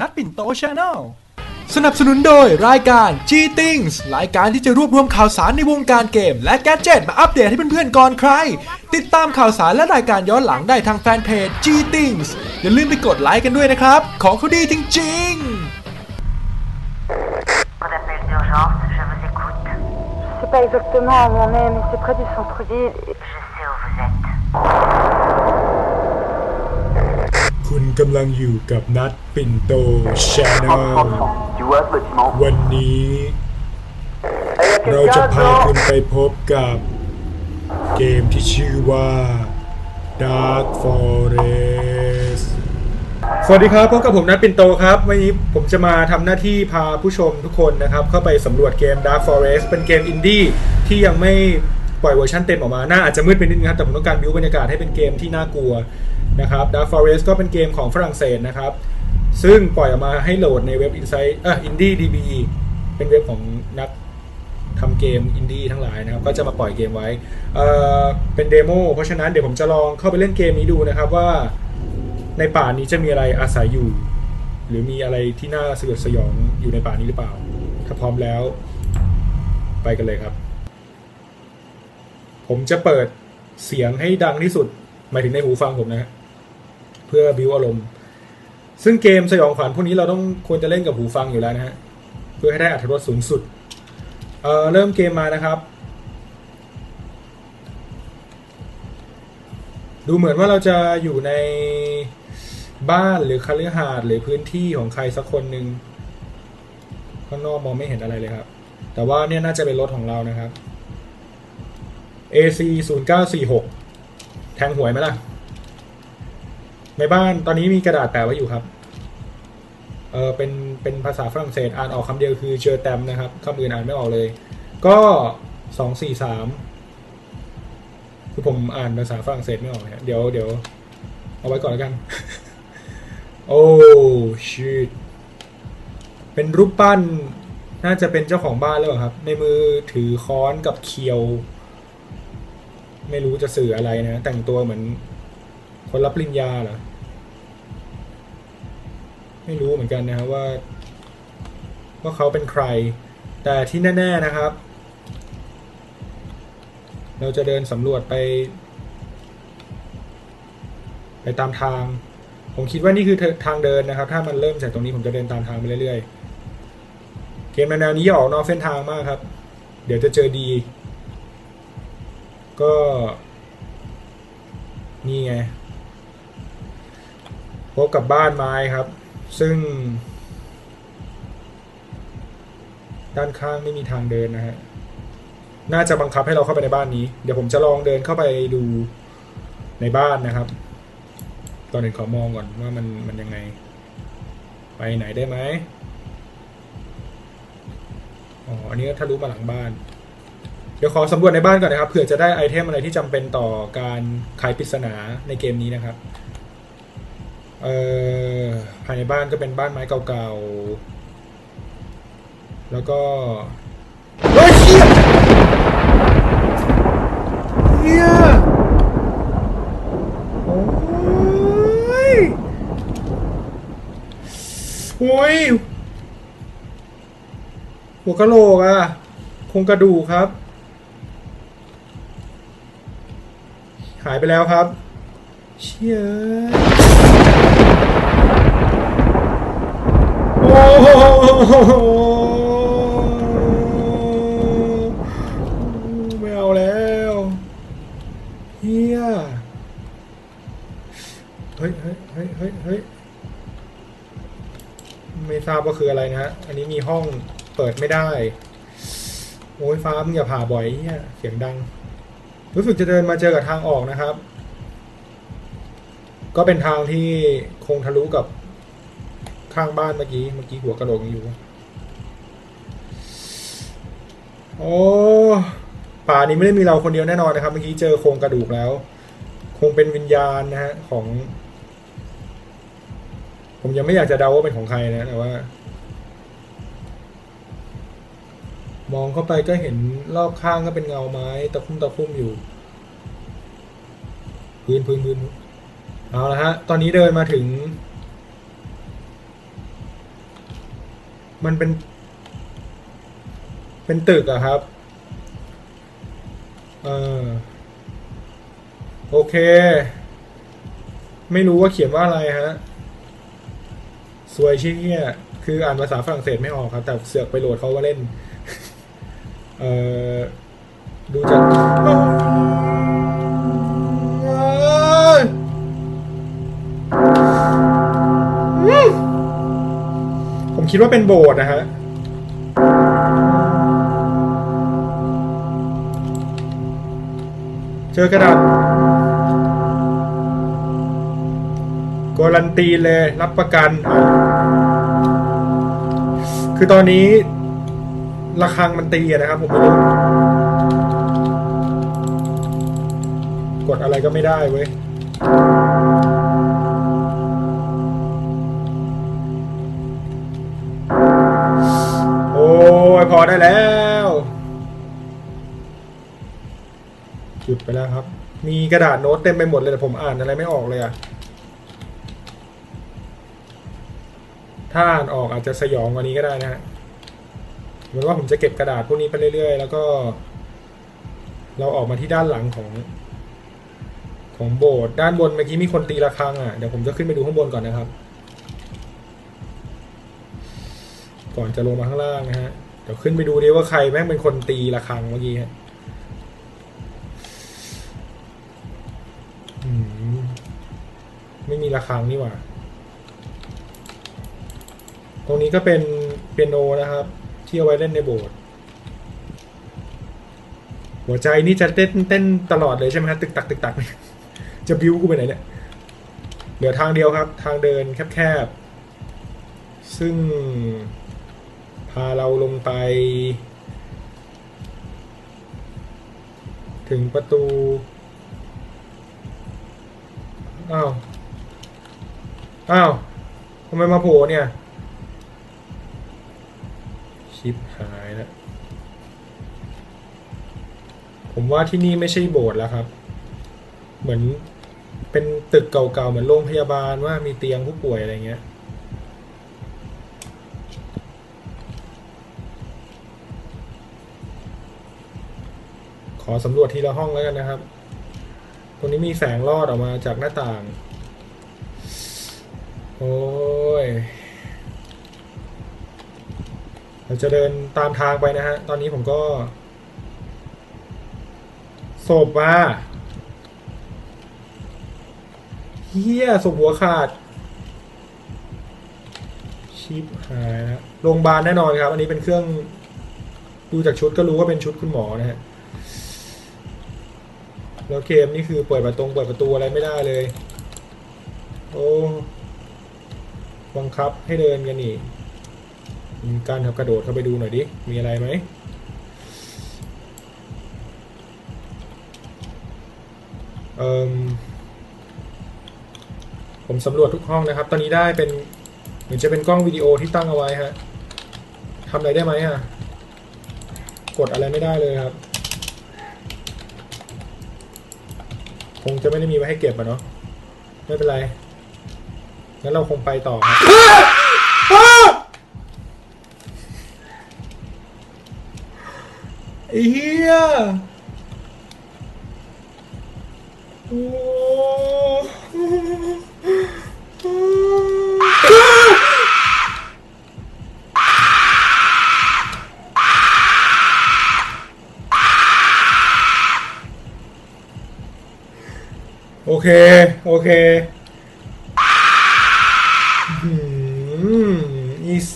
นัดปิ่นโตชาแนลสนับสนุนโดยรายการ G Things รายการที่จะรวบรวมข่าวสารในวงการเกม และแกดเจิตมาอัปเดตให้เพื่อนๆก่อนใคร ติดตามข่าวสารและรายการย้อนหลังได้ทางแฟนเพจ G Things อย่าลืมไปกดไลค์กันด้วยนะครับ ของเขาดีจริงๆ Pas d'appel d'urgence, je vous écoute. Je sais pas exactement où on est, mais c'est près du centre-ville. et- Je sais où vous êtes. คุณ กำลังอยู่กับนัดปิ่นโตชาแนลวันนี้ เราจะพาคุณไปพบกับ เกมที่ชื่อว่า Dark Forest สวัสดีครับพบกับผมนัทปินโตครับ วันนี้ผมจะมาทำหน้าที่พาผู้ชมทุกคนนะครับ เข้าไปสำรวจเกม Dark Forest เป็นเกมอินดี้ที่ยังไม่ปล่อยเวอร์ชันเต็มออกมา หน้าอาจจะมืดไปนิดนึงครับ แต่ผมต้องการบิวบรรยากาศให้เป็นเกมที่น่ากลัว นะครับ Dark Forest ก็เป็นเกมของฝรั่งเศสนะครับ ซึ่งปล่อยออกมาให้โหลดในเว็บ Insight เอ่อ Indie DB เป็นเว็บของนักทำเกมอินดี้ทั้งหลายนะครับ ก็จะมาปล่อยเกมไว้เอ่อเป็นเดโมเพราะฉะนั้นเดี๋ยวผมจะลองเข้าไปเล่นเกมนี้ดูนะครับว่าในป่านี้จะมีอะไรอาศัยอยู่ หรือมีอะไรที่น่าสยดสยองอยู่ในป่านี้หรือเปล่า ถ้าพร้อมแล้ว ไปกันเลยครับ ผมจะเปิดเสียงให้ดังที่สุดหมายถึงในหูฟังผมนะฮะ เพื่อบิวอารมณ์ ซึ่งเกมสยองขวัญพวกนี้เราต้องควรจะเล่นกับหูฟังอยู่แล้วนะฮะ เพื่อให้ได้อรรถรสสูงสุดเอ่อเริ่มเกมมานะครับ ดูเหมือนว่าเราจะอยู่ในบ้านหรือคฤหาสน์หรือพื้นที่ของใครสักคนหนึ่งข้างนอกมองไม่เห็นอะไรเลยครับ แต่ว่าเนี่ยน่าจะเป็นรถของเรานะครับ AC 0 9 4 6 แทงหวยไหมล่ะ ในบ้านตอนนี้มีกระดาษแปะไว้อยู่ครับ เออเป็นเป็นภาษาฝรั่งเศสอ่านออกคำเดียวคือเจอแตมนะครับคำอื่นอ่านไม่ออกเลย ก็สองสี่สามคือผมอ่านภาษาฝรั่งเศสไม่ออกเนี่ยเดี๋ยวเดี๋ยวเอาไว้ก่อนแล้วกัน โอ้ชิตเป็นรูปปั้นน่าจะเป็นเจ้าของบ้านแล้วครับ ในมือถือค้อนกับเคียว ไม่รู้จะสื่ออะไรนะ แต่งตัวเหมือนคนรับปริญญาเหรอ ไม่รู้เหมือนกันนะครับว่า ว่าเขาเป็นใคร แต่ที่แน่ ๆนะครับ เราจะเดินสำรวจไป ไปตามทาง ผมคิดว่านี่คือทางเดินนะครับ ถ้ามันเริ่มจากตรงนี้ผมจะเดินตามทางไปเรื่อยๆ เกมแนวนี้อย่าออกนอกเส้นทางมากครับ เดี๋ยวจะเจอดี ก็ นี่ไงพบกับบ้านไม้ครับ ซึ่ง ด้านข้างไม่มีทางเดินนะฮะ น่าจะบังคับให้เราเข้าไปในบ้านนี้ เดี๋ยวผมจะลองเดินเข้าไปดูในบ้านนะครับ ตอนนี้ขอมองก่อนว่ามันมันยังไง ไปไหนได้ไหมอ๋อ อันนี้ก็ทะลุมาหลังบ้าน เดี๋ยวขอสำรวจในบ้านก่อนนะครับ เผื่อจะได้ไอเทมอะไรที่จำเป็นต่อการไขปริศนาในเกมนี้นะครับ เอ่อภายในบ้านก็เป็นบ้านไม้เก่าๆ แล้วก็เฮ้ยเชี่ยเฮียโอ้ยโอ้ยหัวกะโหลกอะโครงกระดูกครับ หายไปแล้วครับ เชี่ยโอ้โหไม่เอาแล้วเฮียเฮ้ยเฮ้ยเฮ้ยเฮ้ยเฮ้ยไม่ทราบว่าคืออะไรนะฮะ อันนี้มีห้องเปิดไม่ได้ โอ้ยฟ้ามึงอย่าผ่าบ่อยเฮียเสียงดัง รู้สึกจะเดินมาเจอกับทางออกนะครับ ก็เป็นทางที่คงทะลุกับข้างบ้านเมื่อกี้ เมื่อกี้หัวกระโหลกยังอยู่ โอ้ป่านี้ไม่ได้มีเราคนเดียวแน่นอนนะครับ เมื่อกี้เจอโครงกระดูกแล้ว คงเป็นวิญญาณนะฮะของ ผมยังไม่อยากจะเดาว่าเป็นของใครนะแต่ว่า มองเข้าไปก็เห็นรอบข้างก็เป็นเงาไม้ตะคุ่มตะคุ่มอยู่ พื้นพื้นพื้น เอาละฮะ ตอนนี้เดินมาถึง มันเป็น เป็นตึกอะครับ เออโอเค ไม่รู้ว่าเขียนว่าอะไรฮะ สวยชิเนี่ยคืออ่านภาษาฝรั่งเศสไม่ออกครับ แต่เสือกไปโหลดเขาว่าเล่น เออดูจาก คิดว่าเป็นโบสถ์นะฮะเจอกระดาษการันตีเลยรับประกัน คือตอนนี้ระฆังมันตีนะครับผมไม่รู้กดอะไรก็ไม่ได้เว้ย หยุดไปแล้วครับ มีกระดาษโน้ตเต็มไปหมดเลยแต่ผมอ่านอะไรไม่ออกเลยอะถ้าอ่านออกอาจจะสยองกว่านี้ก็ได้นะฮะเหมือนว่าผมจะเก็บกระดาษพวกนี้ไปเรื่อย ๆ แล้วก็ เราออกมาที่ด้านหลังของของโบสถ์ด้านบนเมื่อกี้มีคนตีระฆังอะเดี๋ยวผมจะขึ้นไปดูข้างบนก่อนนะครับ ก่อนจะลงมาข้างล่างนะฮะเดี๋ยวขึ้นไปดูดิว่าใครแม่งเป็นคนตีระฆังเมื่อกี้ฮะ อืมไมีระฆังนี่หว่า ตรงนี้ก็เป็นเปียโนนะครับ ที่เอาไว้เล่นในโบสถ์หัวใจนี่จะเต้นเต้นตลอดเลยใช่ไหมฮะตึกตักตึกตักจะบิ้วกูไปไหนเนี่ยเหลือทางเดียวครับ ทางเดินแคบๆ ซึ่งพาเราลงไป ถึงประตู อ้าว อ้าวทำไมมาโผล่เนี่ย ชิปหายแล้ว ผมว่าที่นี่ไม่ใช่โบสถ์แล้วครับ เหมือนเป็นตึกเก่าๆ เหมือนโรงพยาบาลว่ามีเตียงผู้ป่วยอะไรเงี้ย ขอสำรวจทีละห้องแล้วกันนะครับ ตรงนี้มีแสงลอดออกมาจากหน้าต่าง โอ้ย เราจะเดินตามทางไปนะฮะ ตอนนี้ผมก็ศพว่าเฮียศพหัวขาด ชิปหายแล้วโรงพยาบาลแน่นอนครับ อันนี้เป็นเครื่อง ดูจากชุดก็รู้ว่าเป็นชุดคุณหมอนะฮะ แล้วเกมนี่คือเปิดประตูเปิดประตูอะไรไม่ได้เลย โอ้ บังคับให้เดินกันนี่มีการทำกระโดดเข้าไปดูหน่อยดิ มีอะไรไหมเอ่มผมสำรวจทุกห้องนะครับ ตอนนี้ได้เป็นเหมือนจะเป็นกล้องวิดีโอที่ตั้งเอาไว้ฮะทำอะไรได้ไหมอะกดอะไรไม่ได้เลยครับ คงจะไม่ได้มีไว้ให้เก็บอะเนาะไม่เป็นไร งั้นเราคงไปต่อครับไอ้เหี้ยโอ้โอเค โอเค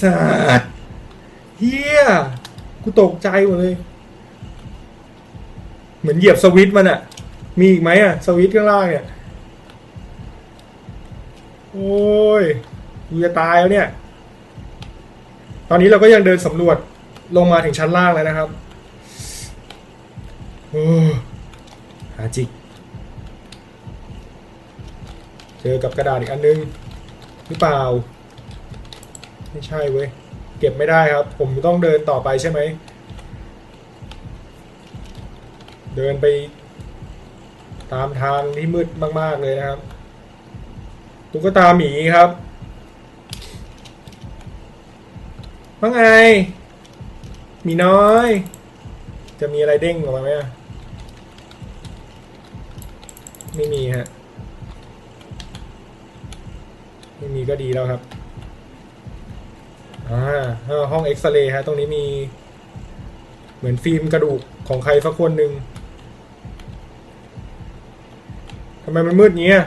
สัตว์เฮียกูตกใจหมดเลย เหมือนเหยียบสวิตช์มันอะมีอีกไหมอะสวิตช์ข้างล่างเนี่ย โอ้ยกูจะตายแล้วเนี่ย ตอนนี้เราก็ยังเดินสำรวจลงมาถึงชั้นล่างแล้วนะครับโอ้หาจิก เจอกับกระดาษอีกอันนึง หรือเปล่า ไม่ใช่เว้ย เก็บไม่ได้ครับ ผมต้องเดินต่อไปใช่ไหม เดินไป ตามทางที่มืดมาก ๆ เลยนะครับ ตุ๊กตาหมีครับว่าไง มีน้อย จะมีอะไรเด้งออกมาไหมไม่มีฮะ ไม่มีก็ดีแล้วครับ อ่าห้องเอ็กซเรย์ฮะ ตรงนี้มี เหมือนฟิล์มกระดูกของใครสักคนหนึ่งทำไมมันมืดงี้อะ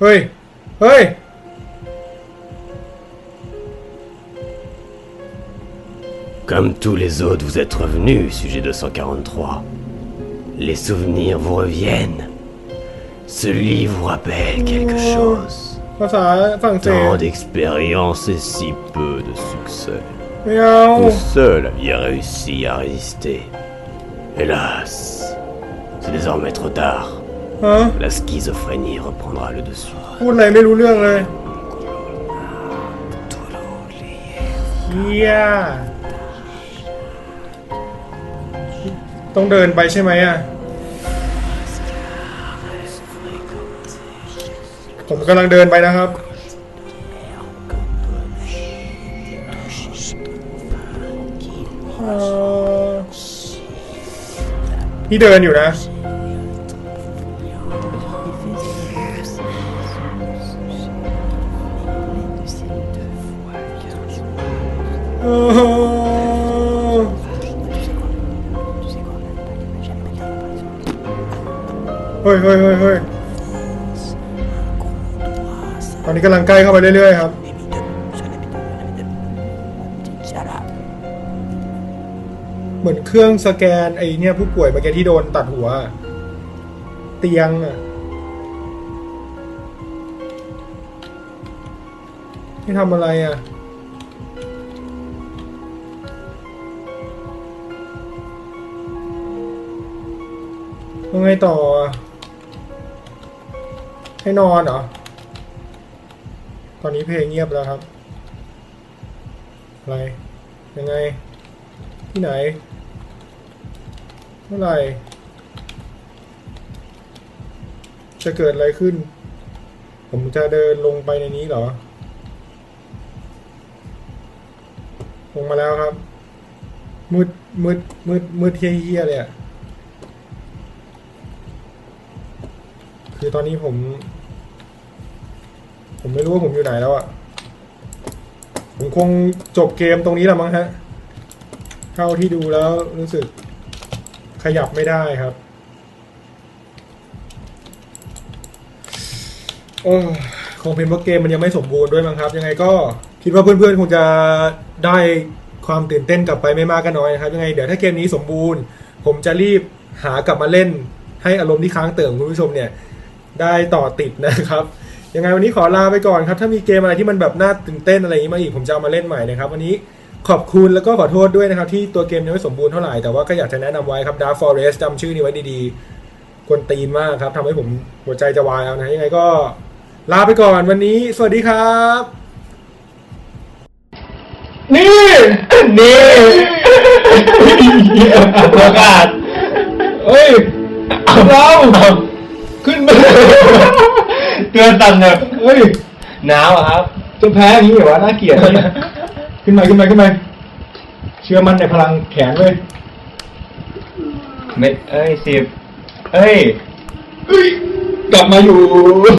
เฮ้ย เฮ้ย Comme tous les autres, vous êtes revenus, sujet 243. Les souvenirs vous reviennent. Ce livre vous rappelle quelque chose. ภาษาฝรั่งเศ Tant ส d'expérience et si peu de succès. ไม่เอา Vous seul aviez réussi à résister. Hélas, c'est désormais trop tard. ฮะ La schizophrénie reprendra le dessus. พูดอะไรไม่รู้เรื่องเลยเฮียต้องเดินไปใช่ไหมอะ ผมกำลังเดินไปนะครับ นี่เดินอยู่นะเฮ้ยเฮ้ยเฮ้ยเฮ้ย นี้กำลังใกล้เข้าไปเรื่อยๆครับ เหมือนเครื่องสแกนไอเนี่ยผู้ป่วยเมื่อกี้ที่โดนตัดหัว เตียงอะที่ทำอะไรอะยังไงต่อ ให้นอนเหรอ ตอนนี้เพลงเงียบแล้วครับ อะไร ยังไง ที่ไหน เมื่อไหร่ จะเกิดอะไรขึ้น ผมจะเดินลงไปในนี้เหรอ ลงมาแล้วครับ มืด มืด มืด มืดเฮี้ยๆเลยอะคือตอนนี้ผม ผมไม่รู้ว่าผมอยู่ไหนแล้วอะผมคงจบเกมตรงนี้แหละมั้งฮะ เท่าที่ดูแล้วรู้สึกขยับไม่ได้ครับโอ้คงเป็นเพราะเกมมันยังไม่สมบูรณ์ด้วยมั้งครับ ยังไงก็คิดว่าเพื่อนๆคงจะได้ความตื่นเต้นกลับไปไม่มากก็น้อยนะครับ ยังไงเดี๋ยวถ้าเกมนี้สมบูรณ์ ผมจะรีบหากลับมาเล่น ให้อารมณ์ที่ค้างเติ่งคุณผู้ชมเนี่ย ได้ต่อติดนะครับ ยังไงวันนี้ขอลาไปก่อนครับ ถ้ามีเกมอะไรที่มันแบบน่าตื่นเต้นอะไรอย่างนี้มาอีกผมจะเอามาเล่นใหม่นะครับ วันนี้ขอบคุณแล้วก็ขอโทษด้วยนะครับ ที่ตัวเกมยังไม่สมบูรณ์เท่าไหร่ แต่ว่าก็อยากจะแนะนำไว้ครับ Dark Forest จำชื่อนี้ไว้ดีๆกวนตีนมากครับทำให้ผมหัวใจจะวายแล้วนะยังไงก็ลาไปก่อนวันนี้ สวัสดีครับ นี่ นี่ประกาศเฮ้ย เรา ขึ้นมา เตือนตันเนี่ยเฮ้ยหนาวอะครับจะแพ้อย่างนี้เหรอวะน่าเกลียดเนี่ยขึ้นมาขึ้นมาขึ้นมาเชื่อมั่นในพลังแขนเว้ยเม็ดเอ้ยสิบเอ้ยกลับมาอยู่